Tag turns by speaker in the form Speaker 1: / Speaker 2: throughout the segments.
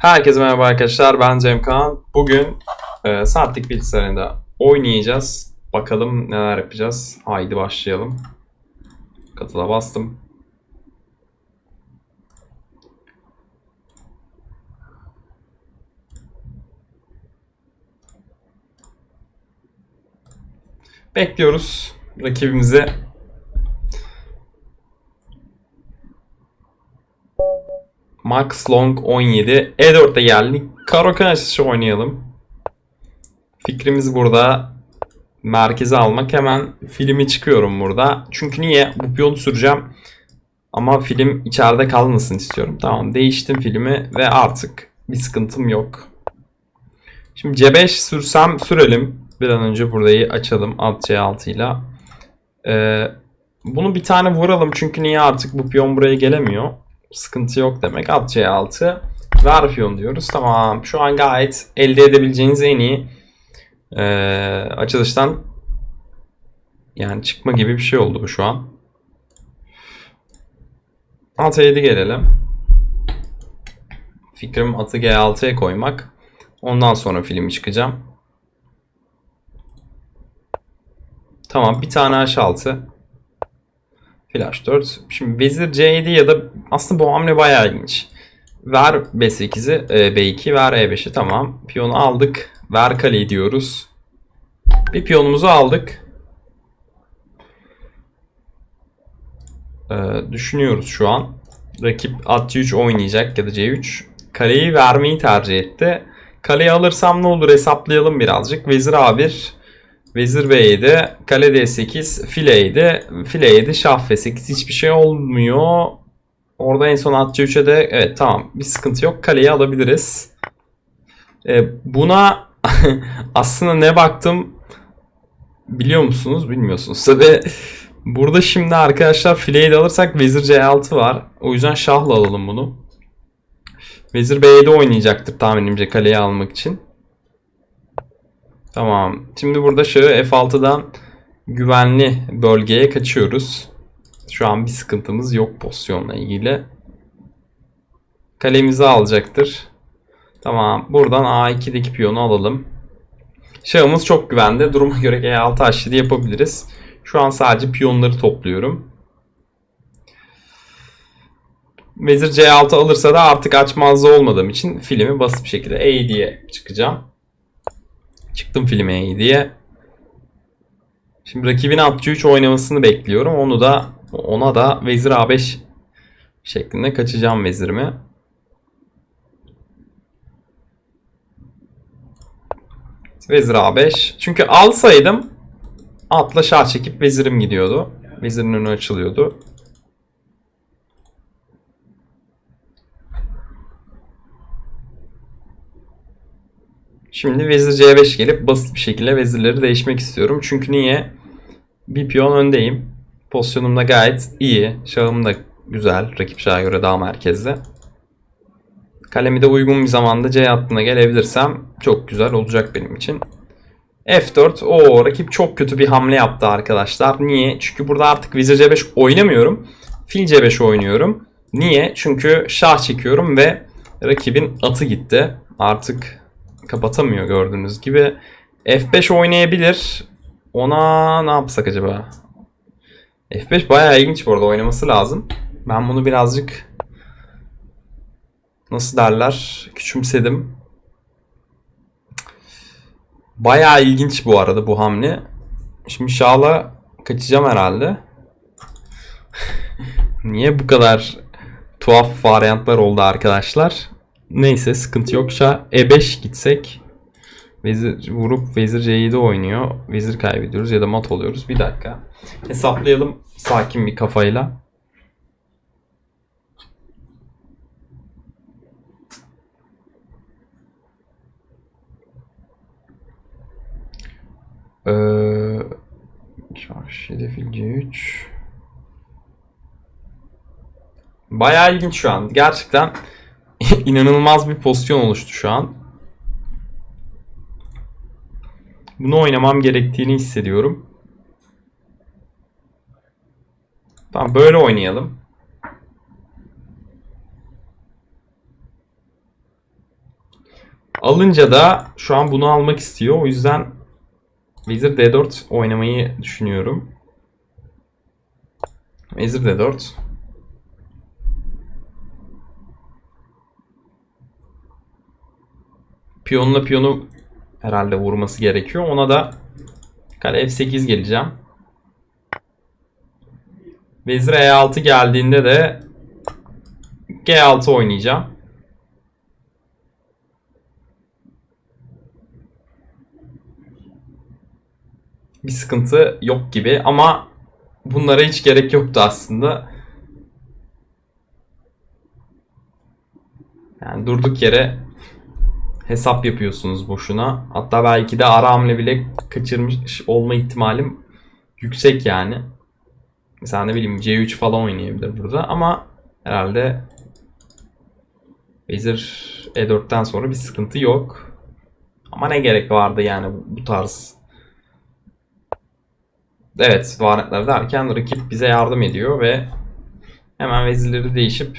Speaker 1: Herkese merhaba arkadaşlar ben Cem Kaan. Bugün e, saatlik bilgisayarında oynayacağız. Bakalım neler yapacağız. Haydi başlayalım. Katıla bastım. Bekliyoruz rakibimizi. Max Long 17. E4'te geldik. Karo karşısı oynayalım. Fikrimiz burada. Merkeze almak. Hemen filmi çıkıyorum burada. Çünkü niye? Bu piyonu süreceğim. Ama film içeride kalmasın istiyorum. Tamam değiştim filmi ve artık bir sıkıntım yok. Şimdi C5 sürsem sürelim. Bir an önce burayı açalım Alt C6 ile. Ee, bunu bir tane vuralım çünkü niye artık bu piyon buraya gelemiyor. Sıkıntı yok demek. At C6 ver piyon diyoruz. Tamam şu an gayet elde edebileceğiniz en iyi ee, açılıştan yani çıkma gibi bir şey oldu bu şu an. At 7 gelelim. Fikrim atı G6'ya koymak. Ondan sonra filmi çıkacağım. Tamam bir tane H6. Flash 4. Şimdi vezir C7 ya da aslında bu hamle bayağı ilginç. Ver B8'i, e, B2, ver E5'i tamam. Piyonu aldık. Ver kaleyi diyoruz. Bir piyonumuzu aldık. Ee, düşünüyoruz şu an. Rakip at C3 oynayacak ya da C3. Kaleyi vermeyi tercih etti. Kaleyi alırsam ne olur hesaplayalım birazcık. Vezir A1, Vezir B7, kale D8, file 7, file 7, şah F8 hiçbir şey olmuyor. Orada en son at C3'e de evet tamam bir sıkıntı yok. Kaleyi alabiliriz. Ee, buna aslında ne baktım biliyor musunuz bilmiyorsunuz. Tabi burada şimdi arkadaşlar fileyi de alırsak Vezir C6 var. O yüzden şahla alalım bunu. Vezir B7 oynayacaktır tahminimce kaleyi almak için. Tamam. Şimdi burada şahı F6'dan güvenli bölgeye kaçıyoruz. Şu an bir sıkıntımız yok pozisyonla ilgili. Kalemizi alacaktır. Tamam. Buradan A2'deki piyonu alalım. Şahımız çok güvende. Duruma göre E6 H7 yapabiliriz. Şu an sadece piyonları topluyorum. Vezir C6 alırsa da artık açmazda olmadığım için filmi basit bir şekilde E7'ye çıkacağım. Çıktım filme diye. Şimdi rakibin at C3 oynamasını bekliyorum. Onu da ona da vezir A5 şeklinde kaçacağım vezirimi. Vezir A5. Çünkü alsaydım atla şah çekip vezirim gidiyordu. Vezirin önü açılıyordu. Şimdi vezir C5 gelip basit bir şekilde vezirleri değişmek istiyorum. Çünkü niye? Bir piyon öndeyim. Pozisyonum da gayet iyi. Şahım da güzel. Rakip şaha göre daha merkezde. Kalemi de uygun bir zamanda C hattına gelebilirsem çok güzel olacak benim için. F4. O rakip çok kötü bir hamle yaptı arkadaşlar. Niye? Çünkü burada artık vezir C5 oynamıyorum. Fil C5 oynuyorum. Niye? Çünkü şah çekiyorum ve rakibin atı gitti. Artık kapatamıyor gördüğünüz gibi. F5 oynayabilir. Ona ne yapsak acaba? F5 bayağı ilginç bu arada oynaması lazım. Ben bunu birazcık nasıl derler küçümsedim. Bayağı ilginç bu arada bu hamle. Şimdi Şah'la kaçacağım herhalde. Niye bu kadar tuhaf varyantlar oldu arkadaşlar? Neyse sıkıntı yok. Şah E5 gitsek. Vezir vurup vezir C7 oynuyor. Vezir kaybediyoruz ya da mat oluyoruz. Bir dakika. Hesaplayalım sakin bir kafayla. Ee, Çarşı fil C3. Bayağı ilginç şu an. Gerçekten inanılmaz bir pozisyon oluştu şu an. Bunu oynamam gerektiğini hissediyorum. Tamam böyle oynayalım. Alınca da şu an bunu almak istiyor. O yüzden Vezir D4 oynamayı düşünüyorum. Vezir D4. Piyonla piyonu herhalde vurması gerekiyor. Ona da kale F8 geleceğim. Vezir E6 geldiğinde de G6 oynayacağım. Bir sıkıntı yok gibi ama bunlara hiç gerek yoktu aslında. Yani durduk yere hesap yapıyorsunuz boşuna. Hatta belki de ara hamle bile kaçırmış olma ihtimalim yüksek yani. Mesela ne bileyim C3 falan oynayabilir burada ama herhalde Vezir E4'ten sonra bir sıkıntı yok. Ama ne gerek vardı yani bu tarz. Evet varetler derken rakip bize yardım ediyor ve hemen vezirleri değişip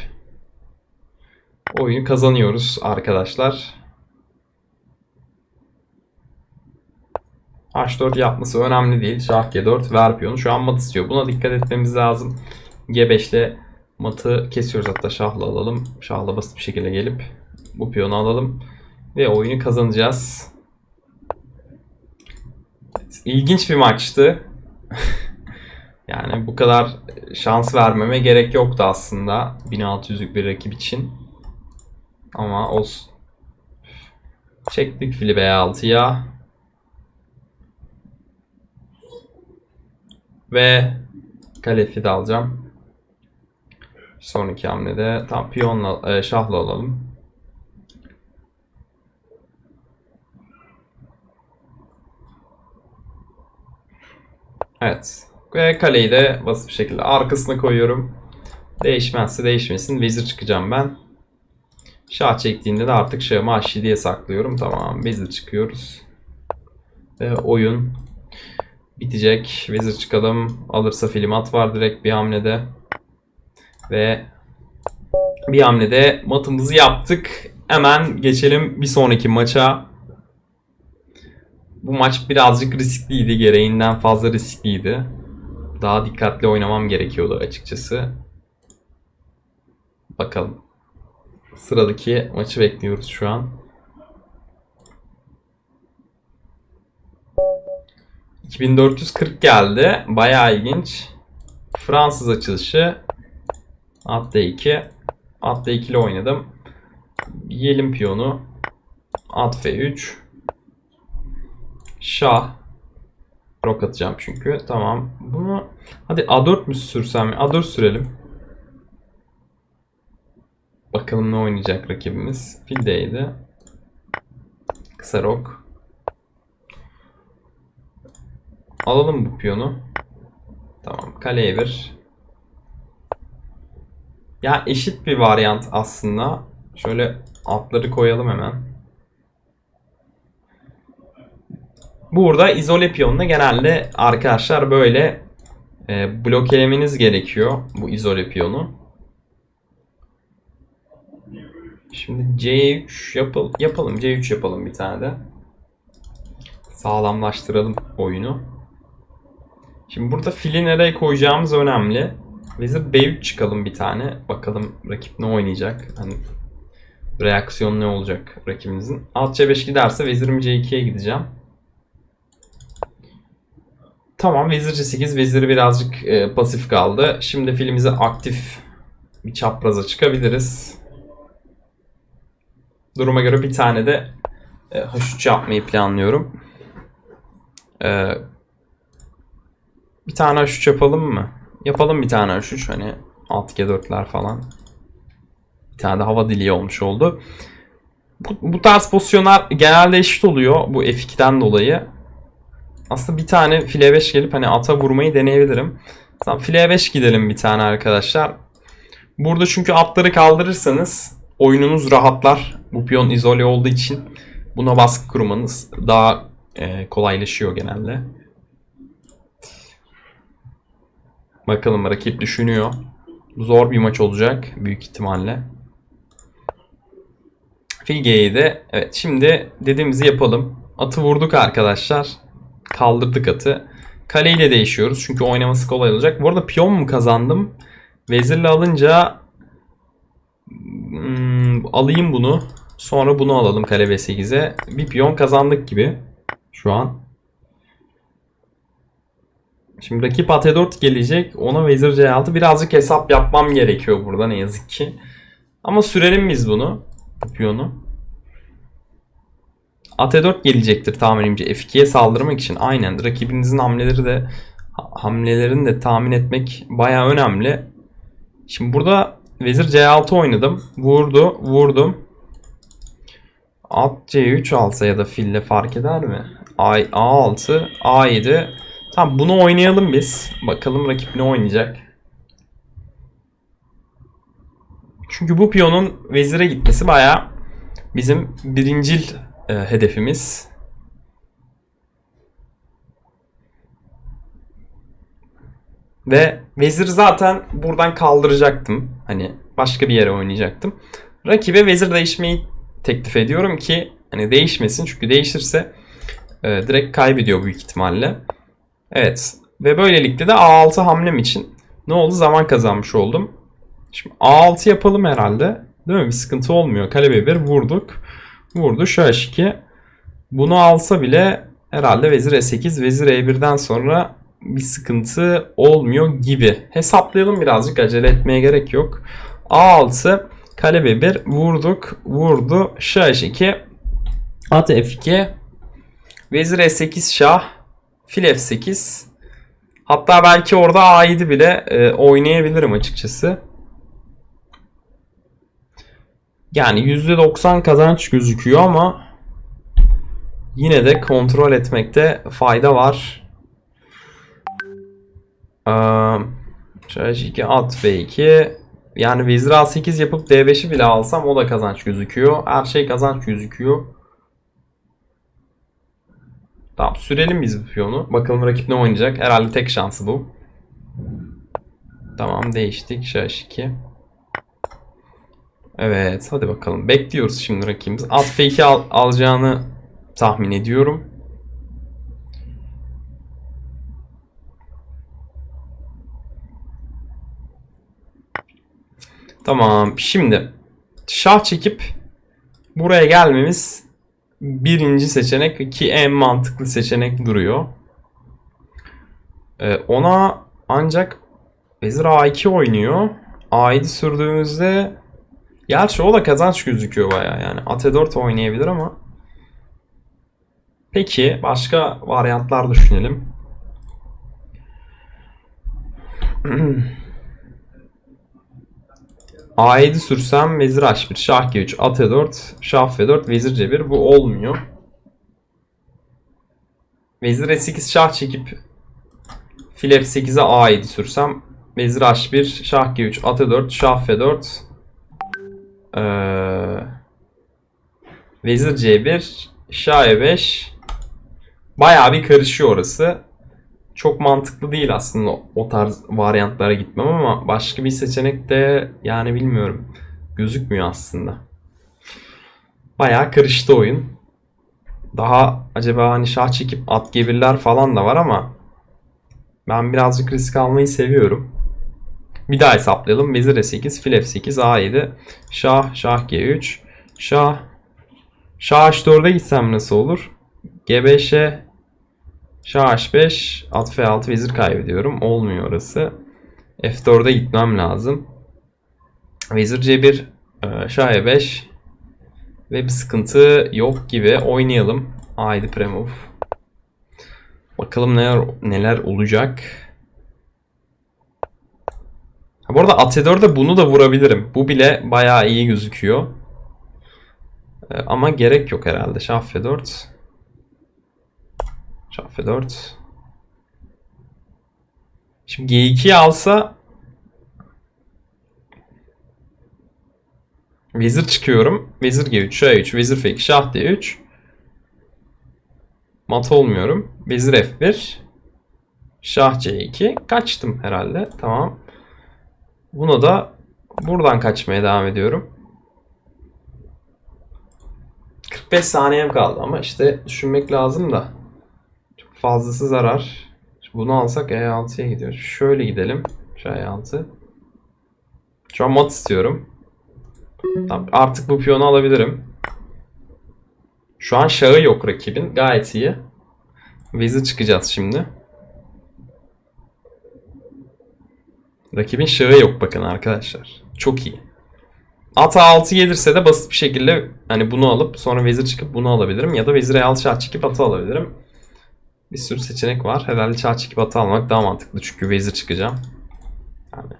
Speaker 1: oyunu kazanıyoruz arkadaşlar. H4 yapması önemli değil. Şah G4 ver piyonu. Şu an mat istiyor. Buna dikkat etmemiz lazım. G5 ile matı kesiyoruz. Hatta şahla alalım. Şahla basit bir şekilde gelip bu piyonu alalım. Ve oyunu kazanacağız. İlginç bir maçtı. yani bu kadar şans vermeme gerek yoktu aslında. 1600'lük bir rakip için. Ama olsun. Çektik fili B6'ya. Ve kalefi de alacağım. Sonraki hamlede tam piyonla e, şahla alalım. Evet. Ve kaleyi de basit bir şekilde arkasına koyuyorum. Değişmezse değişmesin. Vezir çıkacağım ben. Şah çektiğinde de artık şahımı H diye saklıyorum. Tamam. Vezir çıkıyoruz. Ve oyun bitecek. Vezir çıkalım. Alırsa film at var direkt bir hamlede. Ve bir hamlede matımızı yaptık. Hemen geçelim bir sonraki maça. Bu maç birazcık riskliydi. Gereğinden fazla riskliydi. Daha dikkatli oynamam gerekiyordu açıkçası. Bakalım. Sıradaki maçı bekliyoruz şu an. 2440 geldi. Bayağı ilginç. Fransız açılışı. At D2. At D2 ile oynadım. Yelim piyonu. At F3. Şah. Rok atacağım çünkü. Tamam. Bunu hadi A4 mü sürsem? A4 sürelim. Bakalım ne oynayacak rakibimiz. Fil D'ydi. Kısa rok. Alalım bu piyonu. Tamam. Kaleye bir. Ya eşit bir varyant aslında. Şöyle atları koyalım hemen. Burada izole piyonla genelde arkadaşlar böyle e, blokelemeniz gerekiyor bu izole piyonu. Şimdi C3 yapal yapalım. C3 yapalım bir tane de. Sağlamlaştıralım oyunu. Şimdi burada fili nereye koyacağımız önemli. Vezir B3 çıkalım bir tane. Bakalım rakip ne oynayacak. Hani reaksiyon ne olacak rakibimizin. Alt C5 giderse vezirim C2'ye gideceğim. Tamam vezir C8 veziri birazcık e, pasif kaldı. Şimdi filimizi aktif bir çapraza çıkabiliriz. Duruma göre bir tane de e, H3 yapmayı planlıyorum. E, bir tane H3 yapalım mı? Yapalım bir tane H3 hani alt G4'ler falan. Bir tane de hava diliği olmuş oldu. Bu, bu tarz pozisyonlar genelde eşit oluyor bu F2'den dolayı. Aslında bir tane file 5 gelip hani ata vurmayı deneyebilirim. Tamam file 5 gidelim bir tane arkadaşlar. Burada çünkü atları kaldırırsanız oyununuz rahatlar. Bu piyon izole olduğu için buna baskı kurmanız daha e, kolaylaşıyor genelde. Bakalım rakip düşünüyor. Zor bir maç olacak büyük ihtimalle. Fil G7. Evet şimdi dediğimizi yapalım. Atı vurduk arkadaşlar. Kaldırdık atı. Kaleyle değişiyoruz çünkü oynaması kolay olacak. Bu arada piyon mu kazandım? Vezirle alınca hmm, alayım bunu. Sonra bunu alalım kale B8'e. Bir piyon kazandık gibi şu an. Şimdi rakip AT4 gelecek. Ona vezir C6 birazcık hesap yapmam gerekiyor burada ne yazık ki. Ama sürelim biz bunu. Bu piyonu. AT4 gelecektir tahminimce F2'ye saldırmak için. Aynen rakibinizin hamleleri de hamlelerini de tahmin etmek baya önemli. Şimdi burada vezir C6 oynadım. Vurdu, vurdum. At C3 alsa ya da fille fark eder mi? A, A6, A7. Tamam bunu oynayalım biz. Bakalım rakip ne oynayacak. Çünkü bu piyonun vezire gitmesi baya bizim birincil e, hedefimiz. Ve vezir zaten buradan kaldıracaktım. Hani başka bir yere oynayacaktım. Rakibe vezir değişmeyi teklif ediyorum ki hani değişmesin çünkü değişirse e, direkt kaybediyor büyük ihtimalle. Evet ve böylelikle de A6 hamlem için ne oldu zaman kazanmış oldum. Şimdi A6 yapalım herhalde. Değil mi? Bir sıkıntı olmuyor. Kale B1 vurduk. Vurdu şu H2. Bunu alsa bile herhalde vezir E8, vezir E1'den sonra bir sıkıntı olmuyor gibi. Hesaplayalım birazcık acele etmeye gerek yok. A6 kale B1 vurduk. Vurdu. Şah H2 at F2 vezir E8 şah fil F8 hatta belki orada A7 bile e, oynayabilirim açıkçası. Yani %90 kazanç gözüküyor ama yine de kontrol etmekte fayda var. Ee, H2 at B2 yani vezir A8 yapıp D5'i bile alsam o da kazanç gözüküyor. Her şey kazanç gözüküyor. Tamam sürelim biz bu piyonu. Bakalım rakip ne oynayacak. Herhalde tek şansı bu. Tamam değiştik. H2. Evet hadi bakalım. Bekliyoruz şimdi rakibimiz. At F2 al alacağını tahmin ediyorum. Tamam. Şimdi şah çekip buraya gelmemiz birinci seçenek ki en mantıklı seçenek duruyor. Ee, ona ancak vezir A2 oynuyor. A7 sürdüğümüzde gerçi o da kazanç gözüküyor baya yani. At4 oynayabilir ama Peki başka varyantlar düşünelim. A7 sürsem vezir H1, şah G3, at E4, şah F4, vezir C1 bu olmuyor. Vezir E8 şah çekip fil F8'e A7 sürsem vezir H1, şah G3, at E4, şah F4 ee, vezir C1, şah E5 Bayağı bir karışıyor orası. Çok mantıklı değil aslında o tarz varyantlara gitmem ama başka bir seçenek de yani bilmiyorum. Gözükmüyor aslında. Bayağı karıştı oyun. Daha acaba hani şah çekip at gebirler falan da var ama ben birazcık risk almayı seviyorum. Bir daha hesaplayalım. Vezir E8, fil F8, A7, şah, şah G3, şah, şah H4'e gitsem nasıl olur? G5'e Şah H5, at F6 vezir kaybediyorum. Olmuyor orası. F4'e gitmem lazım. Vezir C1, e, Şah E5 ve bir sıkıntı yok gibi. Oynayalım. Haydi premove. Bakalım neler neler olacak. Ha, bu arada at E4'de bunu da vurabilirim. Bu bile bayağı iyi gözüküyor. E, ama gerek yok herhalde. Şah F4. Şah F4. Şimdi G2'yi alsa Vezir çıkıyorum. Vezir G3, Şah 3, Vezir F2, Şah D3. Mat olmuyorum. Vezir F1. Şah C2. Kaçtım herhalde. Tamam. Buna da buradan kaçmaya devam ediyorum. 45 saniyem kaldı ama işte düşünmek lazım da. Fazlası zarar. Bunu alsak E6'ya gidiyor. Şöyle gidelim. Şu E6. Şu an mat istiyorum. Tamam, artık bu piyonu alabilirim. Şu an şahı yok rakibin. Gayet iyi. Vezir çıkacağız şimdi. Rakibin şahı yok bakın arkadaşlar. Çok iyi. At A6 gelirse de basit bir şekilde hani bunu alıp sonra vezir çıkıp bunu alabilirim. Ya da vezir E6 şah çekip atı alabilirim. Bir sürü seçenek var. Herhalde şah çekip atı almak daha mantıklı. Çünkü vezir çıkacağım. Yani.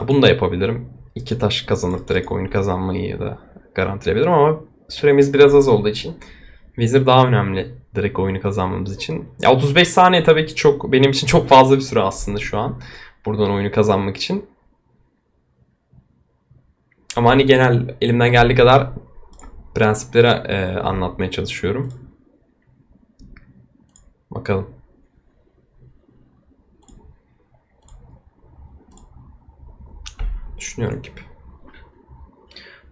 Speaker 1: Ya bunu da yapabilirim. İki taş kazanıp direkt oyunu kazanmayı da garantileyebilirim ama süremiz biraz az olduğu için vezir daha önemli direkt oyunu kazanmamız için. Ya 35 saniye tabii ki çok benim için çok fazla bir süre aslında şu an. Buradan oyunu kazanmak için. Ama hani genel elimden geldiği kadar prensipleri e, anlatmaya çalışıyorum. Bakalım. Düşünüyorum gibi.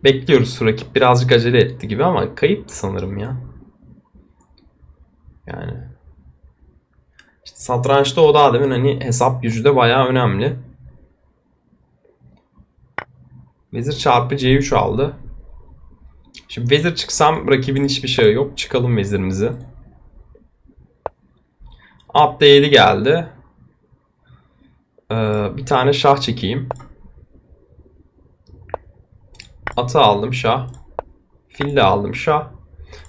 Speaker 1: Bekliyoruz rakip birazcık acele etti gibi ama kayıptı sanırım ya. Yani. İşte satrançta o da demin hani hesap gücü de bayağı önemli. Vezir çarpı C3 aldı. Şimdi vezir çıksam rakibin hiçbir şeyi yok. Çıkalım vezirimizi. At D7 geldi. Ee, bir tane şah çekeyim. Atı aldım şah. Fil de aldım şah.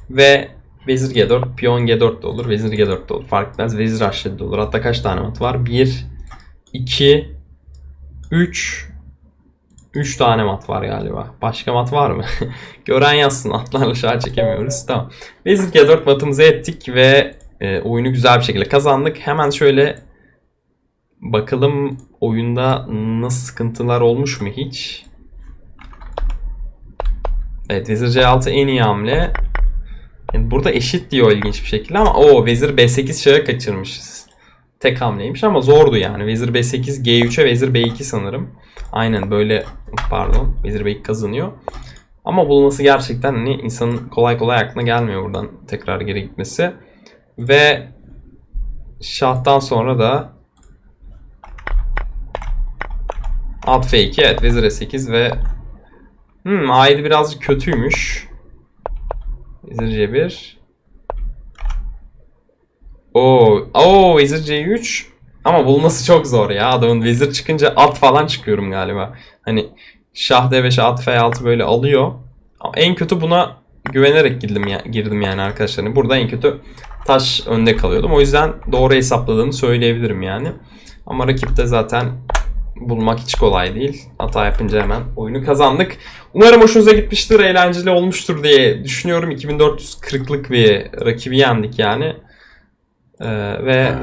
Speaker 1: Ve vezir G4, piyon G4 de olur, vezir G4 de olur. Fark etmez. Vezir H7 de olur. Hatta kaç tane mat var? 1, 2, 3, 3 tane mat var galiba. Başka mat var mı? Gören yazsın. Atlarla şah çekemiyoruz. Tamam. Vezir G4 matımızı ettik ve e, oyunu güzel bir şekilde kazandık. Hemen şöyle bakalım oyunda nasıl sıkıntılar olmuş mu hiç? Evet Vezir C6 en iyi hamle. Yani burada eşit diyor ilginç bir şekilde ama o Vezir B8 şahı kaçırmışız. Tek hamleymiş ama zordu yani. Vezir B8 G3'e Vezir B2 sanırım. Aynen böyle pardon Vezir B2 kazanıyor. Ama bulması gerçekten hani insanın kolay kolay aklına gelmiyor buradan tekrar geri gitmesi. Ve şahtan sonra da at F2 evet Vezir E8 ve Hmm, A7 birazcık kötüymüş. Vezir C1. Oo, oo Vezir C3. Ama bulması çok zor ya. Adamın vezir çıkınca at falan çıkıyorum galiba. Hani şah D5 at F6 böyle alıyor. Ama en kötü buna güvenerek girdim, ya, girdim yani arkadaşlar. Burada en kötü taş önde kalıyordum. O yüzden doğru hesapladığımı söyleyebilirim yani. Ama rakipte zaten bulmak hiç kolay değil. Hata yapınca hemen oyunu kazandık. Umarım hoşunuza gitmiştir, eğlenceli olmuştur diye düşünüyorum. 2440'lık bir rakibi yendik yani. Ee, ve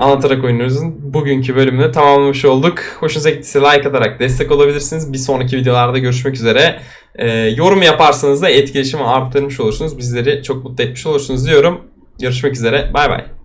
Speaker 1: anlatarak oyunumuzun bugünkü bölümünü tamamlamış olduk. Hoşunuza gittiyse like atarak destek olabilirsiniz. Bir sonraki videolarda görüşmek üzere. Ee, yorum yaparsanız da etkileşimi arttırmış olursunuz. Bizleri çok mutlu etmiş olursunuz diyorum. Görüşmek üzere. Bay bay.